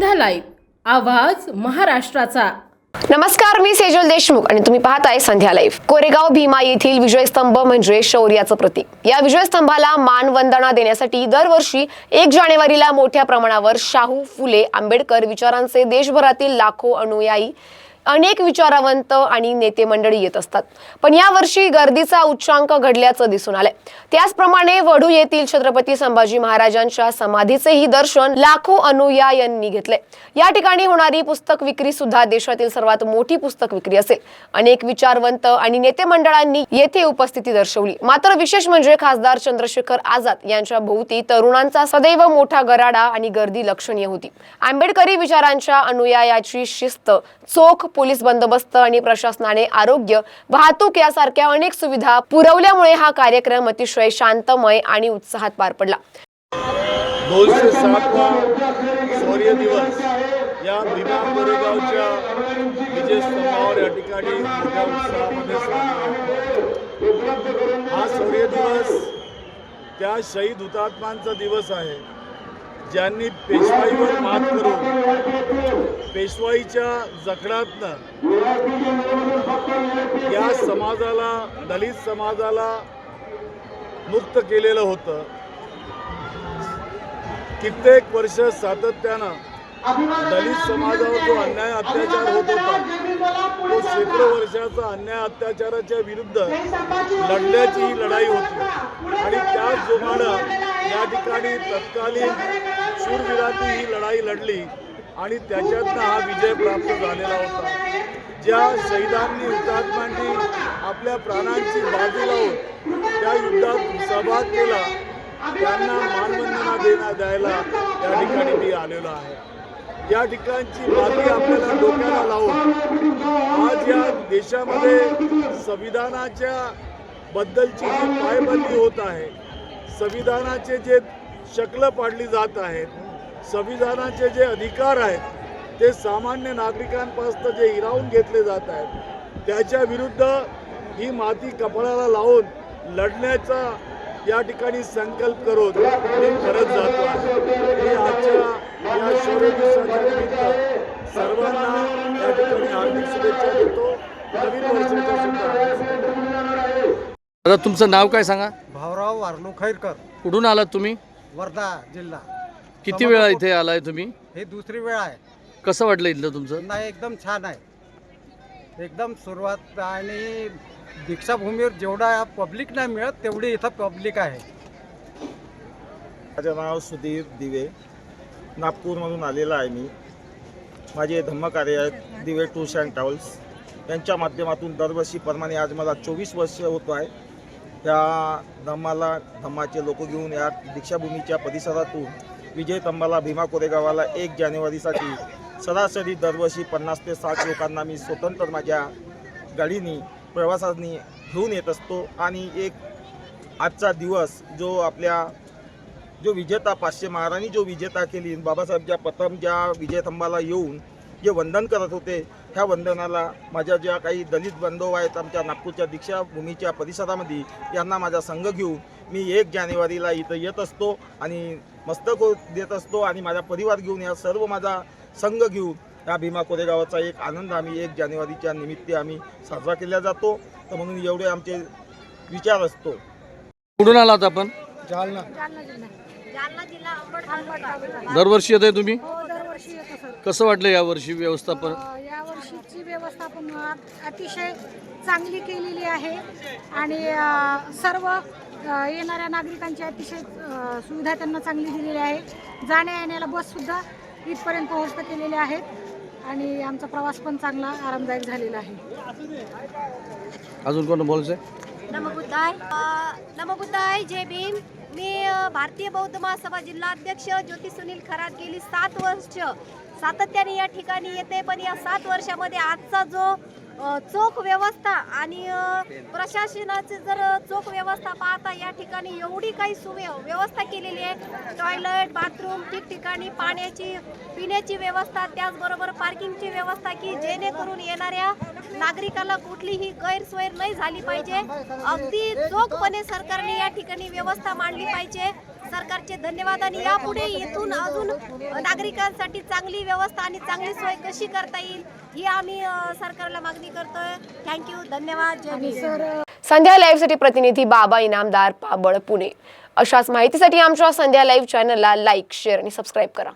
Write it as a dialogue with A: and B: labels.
A: संध्या live आवाज महाराष्ट्राचा.
B: नमस्कार मी सेजल देशमुख आणि तुम्ही पाहताय संध्या लाईव्ह. कोरेगाव भीमा येथील विजयस्तंभ म्हणजे शौर्याचं प्रतीक. या विजयस्तंभाला मानवंदना देण्यासाठी दरवर्षी एक जानेवारीला मोठ्या प्रमाणावर शाहू फुले आंबेडकर विचारांचे देशभरातील लाखो अनुयायी अनेक विचारवंत आणि नेते मंडळी येत असतात. पण यावर्षी गर्दीचा उच्चांक घडल्याचं दिसून आलंय. त्याचप्रमाणे वडू येथील छत्रपती संभाजी महाराजांच्या समाधीचेही दर्शन लाखो अनुयायांनी घेतले या ठिकाणी होणारी पुस्तक विक्री सुद्धा देशातील सर्वात मोठी पुस्तक विक्री असेल. अनेक विचारवंत आणि नेते मंडळांनी येथे उपस्थिती दर्शवली. मात्र विशेष म्हणजे खासदार चंद्रशेखर आझाद यांच्या भोवती तरुणांचा सदैव मोठा गराडा आणि गर्दी लक्षणीय होती. आंबेडकरी विचारांच्या अनुयायाची शिस्त चोख पोलीस बंदोबस्त आणि प्रशासनाने आरोग्य वाहतूक यासारख्या अनेक सुविधा पुरवल्यामुळे हा कार्यक्रम अतिशय शांतमय आणि उत्साहात पार पडला.
C: दोनशे सातवा शौर्य दिवस या भीमा कोरेगावच्या विजयस्तंभावर या ठिकाणी मोठ्या उत्साहामध्ये हा शौर्य दिवस त्या शहीद हुतात्मांचा दिवस आहे. ज्यांनी पेशवाईवर मात करून पेशवाईच्या जखडातनं या समाजाला दलित समाजाला मुक्त केलेलं होतं. कित्येक वर्ष सातत्यानं दलित समाजावर जो अन्याय अत्याचार होत होता तो शेकडो वर्षाचा अन्याय अत्याचाराच्या विरुद्ध लढण्याची ही लढाई होती. आणि त्याच जोमानं या ठिकाणी तत्कालीन शूरवीरांनी ही लढाई लढली आणि त्याच्यातनं हा विजय प्राप्त झालेला होता. ज्या शहीदांनी हुतात्म्यांनी आपल्या प्राणांची बाजू लावून त्या युद्धात सहभाग केला त्यांना मानवंदना देण्या द्यायला या ठिकाणी मी आलेलो आहे. या ठिकाणची माती आपल्याला डोक्याला लावून आज या देशामध्ये संविधानाच्या बद्दलची जी पायबंदी होत आहे संविधानाचे जे शकलं पाडली जात आहेत संविधानाचे जे अधिकार आहेत ते सामान्य नागरिकांपासून जे हिरावून घेतले जात आहेत त्याच्या विरुद्ध ही माती कपाळाला लावून लढण्याचा या ठिकाणी संकल्प करून मी करत जातो आहे. आजच्या या शौर्य दिवसाच्या निमित्त सर्वांना या ठिकाणी हार्दिक शुभेच्छा देतो. नवीन वर्षाच्या शुभेच्छा.
D: दादा तुमचं नाव काय सांगा?
E: भाऊराव वारलू खैरकर.
D: कुठून आलात तुम्ही?
E: वर्धा जिल्हा.
D: किती वेळा इथे आलाय तुम्ही?
E: हे दुसरी वेळ आहे.
D: कसं वाटलं इथलं तुमचं?
E: नाही एकदम छान आहे. एकदम सुरुवात आणि दीक्षाभूमीवर जेवढा पब्लिक नाही मिळत तेवढी इथं पब्लिक आहे.
F: माझं नाव सुधीर दिवे. नागपूरमधून आलेला आहे मी. माझे धम्मकार्य आहेत दिवे टूर्स अँड ट्रॅव्हल्स यांच्या माध्यमातून दरवर्षीप्रमाणे आज मला चोवीस वर्ष होतो आहे. त्या धम्माला धम्माचे लोक घेऊन या दीक्षाभूमीच्या परिसरातून विजय तंबाला भीमा कोरेगावाला एक जानेवारीसाठी सरासरी दरवर्षी पन्नास ते साठ लोकांना मी स्वतंत्र माझ्या गाडीनी प्रवासानी घेऊन येत असतो. आणि एक आजचा दिवस जो आपल्या जो विजेता पाचशे महाराणी जो विजेता केली बाबासाहेब ज्या प्रथम ज्या विजयस्तंभाला येऊन जे वंदन करत होते ह्या वंदनाला माझ्या ज्या काही दलित बांधव आहेत आमच्या नागपूरच्या दीक्षाभूमीच्या परिसरामध्ये यांना माझा संघ घेऊन मी एक जानेवारीला इथं येत असतो आणि मस्तक देत असतो आणि माझा परिवार घेऊन या सर्व माझा संघ घेऊन या भीमा कोरेगावाचा एक आनंद आम्ही एक जानेवारीच्या निमित्त आम्ही साजरा केला जातो. तर म्हणून एवढे आमचे विचार असतो.
D: कुठून आलात आपण?
E: जालना.
G: जालना जिल्हा. अंबड तालुका.
D: दरवर्षी येत आहे तुम्ही?
G: हो दरवर्षी येतो सर.
D: कसं वाटलं यावर्षी व्यवस्थापन?
G: अ, व्यवस्था पण व्यवस्थापन अतिशय चांगली केलेली आहे. आणि सर्व येणाऱ्या नागरिकांची अतिशय सुविधा त्यांना चांगली दिलेली आहे. जाण्या येण्याला बससुद्धा इथपर्यंत पोहोचता केलेली आहेत. आणि आमचा प्रवास पण चांगला आरामदायक झालेला आहे.
D: अजून कोण बोलायचं आहे?
H: नमबुद्धाय नमबुद्धाय जय भीम. मी भारतीय बौद्ध महासभा जिल्हाध्यक्ष ज्योती सुनील खरात गेली सात वर्ष. सातत्याने या ठिकाणी येते पण या सात वर्षामध्ये आजचा जो चोख व्यवस्था आणि अ, प्रशासनाची जर चोख व्यवस्था पाहता या ठिकाणी एवढी काही सुव्य व्यवस्था केलेली आहे. टॉयलेट बाथरूम ठिकठिकाणी पाण्याची पिण्याची व्यवस्था त्याचबरोबर पार्किंगची व्यवस्था की जेणेकरून येणाऱ्या नागरिकाला कुठलीही गैरसोय नाही झाली पाहिजे. अगदी चोखपणे सरकारने या ठिकाणी व्यवस्था मांडली पाहिजे. सरकारचे धन्यवाद आणि यापुढे इथून अजून नागरिकांसाठी चांगली व्यवस्था आणि चांगली सोय कशी करता येईल ही आम्ही सरकारला मागणी करतोय. थँक्यू धन्यवाद. जय.
B: संध्या लाईव्हसाठी प्रतिनिधी बाबा इनामदार पाबळ पुणे. अशाच माहितीसाठी आमच्या संध्या लाईव्ह चॅनलला लाईक शेअर आणि सबस्क्राईब करा.